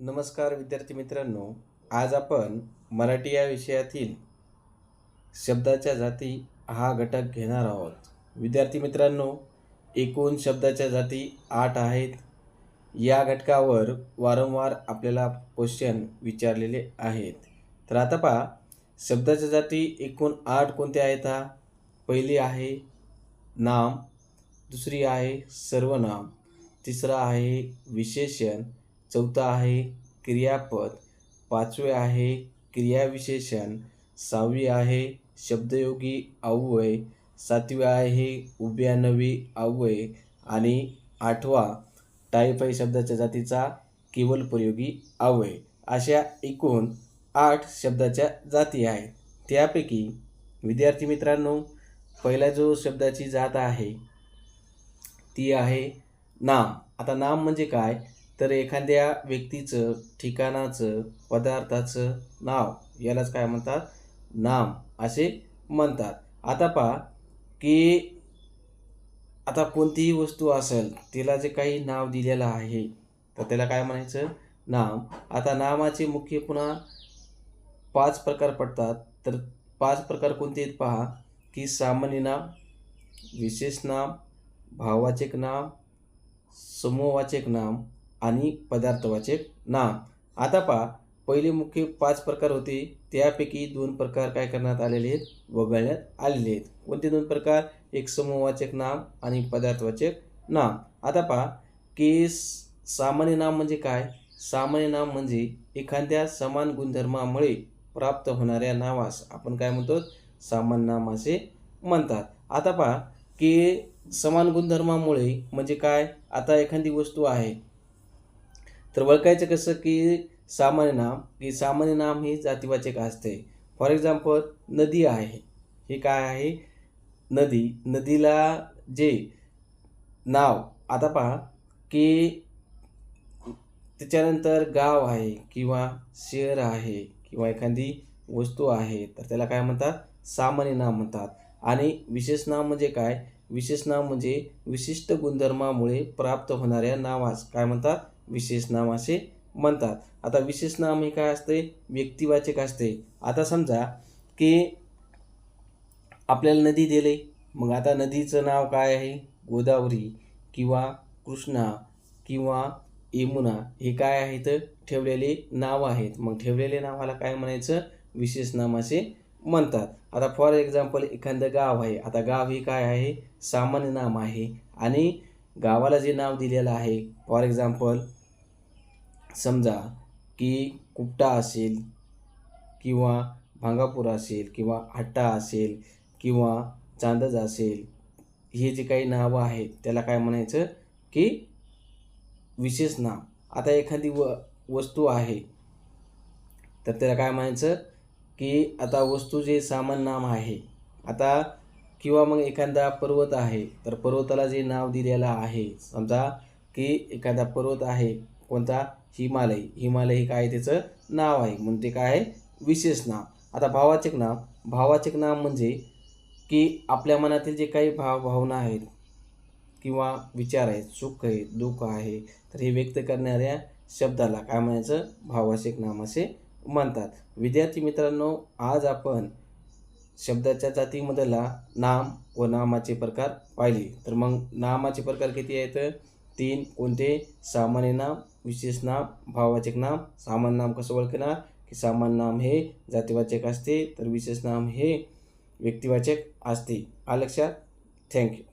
नमस्कार विद्यार्थी मित्रांनो आज आपण मराठी या विषयातील शब्दाच्या जाती हा घटक घेणार आहोत. विद्यार्थी मित्रांनो एकूण शब्दाच्या जाती आठ आहेत. या घटकावर वारंवार आपल्याला क्वेश्चन विचारलेले आहेत. तर आता पहा शब्दाच्या जाती एकूण आठ कोणत्या आहेत हा? पहिली आहे नाम दुसरी आहे सर्वनाम तिसरा आहे विशेषण चौथा आहे क्रियापद. पाचवे आहे क्रियाविशेषण. सहावी आहे शब्दयोगी अव्यय. सातवी आहे उभ्यानवी अव्यय. आणि आठवा टाईप आहे शब्दाच्या जातीचा केवल प्रयोगी अव्यय. अशा एकूण आठ शब्दाच्या जाती आहेत. त्यापैकी विद्यार्थी मित्रांनो पहिला जो शब्दाची जात आहे ती आहे नाम. आता नाम म्हणजे काय? तर एखाद्या व्यक्तीचं ठिकाणाचं पदार्थाचं नाव यालाच काय म्हणतात? नाम असे म्हणतात. आता पहा की आता कोणतीही वस्तू असेल तिला जे काही नाव दिलेलं आहे तर त्याला काय म्हणायचं? नाम. आता नामाचे मुख्य पुन्हा पाच प्रकार पडतात. तर पाच प्रकार कोणते आहेत पहा? की सामान्य नाम विशेष नाम भाववाचक नाम समूहवाचक नाम आणि पदार्थवाचक नाम. आता पहा पहिले मुख्य पाच प्रकार होते. त्यापैकी दोन प्रकार काय करण्यात आलेले आहेत? वगळण्यात आलेले आहेत. कोणते दोन प्रकार? एक समूहवाचक नाम आणि पदार्थवाचक नाम. आता पहा केस सामान्य नाम म्हणजे काय? सामान्य नाम म्हणजे एखाद्या समान गुणधर्मामुळे प्राप्त होणाऱ्या नावास आपण काय म्हणतो? सामान्य नाम असे म्हणतात. आता पहा के समान गुणधर्मामुळे म्हणजे काय? आता एखादी वस्तू आहे तर ओळखायचं कसं की सामान्य नाम की सामान्य नाम ही जातीवाचक असते. फॉर एक्झाम्पल नदी आहे. हे काय आहे? नदी. नदीला जे नाव आता पहा की त्याच्यानंतर गाव आहे किंवा शहर आहे किंवा एखादी वस्तू आहे तर त्याला काय म्हणतात? सामान्य नाम म्हणतात. आणि विशेष नाम म्हणजे काय? विशेष नाम म्हणजे विशिष्ट गुणधर्मामुळे प्राप्त होणाऱ्या नावास. काय म्हणतात? विशेष नाम असे म्हणतात. आता विशेष नाम हे काय असते? व्यक्तिवाचक असते. आता समजा की आपल्याला नदी दिले. मग आता नदीचं नाव काय आहे? गोदावरी किंवा कृष्णा किंवा यमुना हे काय आहेत? ठेवलेले नाव आहेत. मग ठेवलेले नावाला काय म्हणायचं? विशेष नाम असे म्हणतात. आता फॉर एक्झाम्पल एखादं गाव आहे. आता गाव हे काय आहे? सामान्य नाम आहे. आणि गावाला जे नाव दिलेलं आहे फॉर एक्झाम्पल समजा की कुपटा असेल किंवा भांगापूर असेल किंवा हट्टा असेल किंवा चांदज असेल हे जे काही नावं आहेत त्याला काय म्हणायचं की विशेष नाव. आता एखादी व वस्तू आहे तर त्याला काय म्हणायचं की आता वस्तू जे सामान नाम आहे आता किंवा मग एखादा पर्वत आहे तर पर्वताला जे नाव दिलेलं आहे समजा की एखादा पर्वत आहे कोणता हिमालय. हिमालय हे काय त्याचं? नाव आहे. म्हणून ते काय आहे? विशेष नाव. आता भावाचक नाव. भावाचक नाव म्हणजे की आपल्या मनातील जे काही भाव भावना आहेत किंवा विचार आहेत सुख आहे दुःख आहे तर हे व्यक्त करणाऱ्या शब्दाला काय म्हणायचं? भावाचक नाम असे म्हणतात. विद्यार्थी मित्रांनो आज आपण शब्दाच्या जातीमधला नाम व नामाचे प्रकार पाहिले. तर मग नामाचे प्रकार किती आहेत? तीन. कोणते? सामान्य नाम विशेष नाम भाववाचक नाम सामान्य नाम कसं ओळखणार? की सामान्य नाम हे जातीवाचक असते तर विशेष नाम हे व्यक्तिवाचक असते. आ लक्षात? थँक्यू